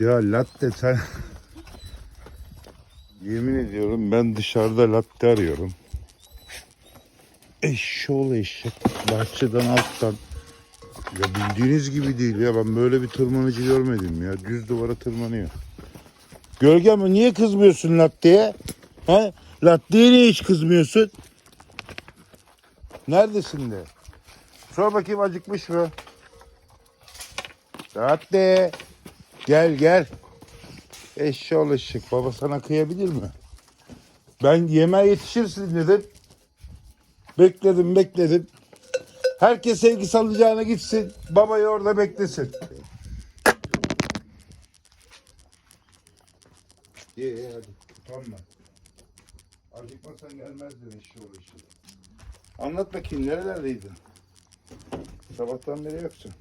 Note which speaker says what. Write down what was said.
Speaker 1: Ya latte sen... Yemin ediyorum ben dışarıda latte arıyorum. Eşşoğlu eşek. Bahçeden alttan. Ya bildiğiniz gibi değil ya. Ben böyle bir tırmanıcı görmedim ya. Düz duvara tırmanıyor. Gölge mi? Niye kızmıyorsun latteye? He? Latteye niye hiç kızmıyorsun? Neredesin de? Sor bakayım acıkmış mı? Latte. Gel gel. Eşşoğlu eşek. Baba sana kıyabilir mi? Ben yemeğe yetişirsin dedim. Bekledim bekledim. Herkes sevgi salacağına gitsin. Babayı orada beklesin. Ye ye hadi. Utanma. Acıkmasan gelmezdin eşşoğlu eşek. Anlat bakayım nerelerdeydin? Sabahtan beri yoksun.